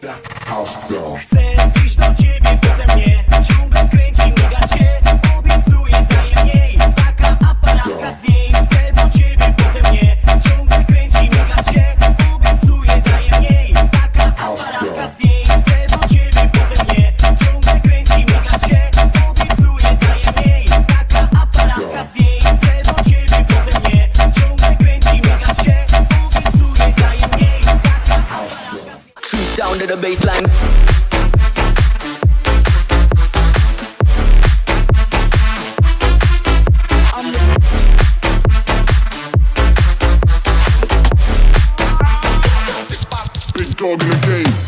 that house down. sound of the baseline. dog in the game.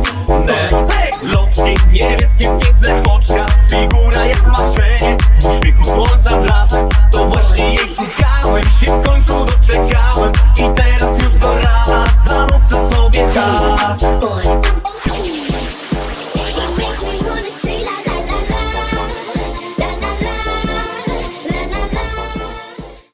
czerwone Loczki niebieskie, piękne oczka Figura jak maszyn W uśmiechu słońca dla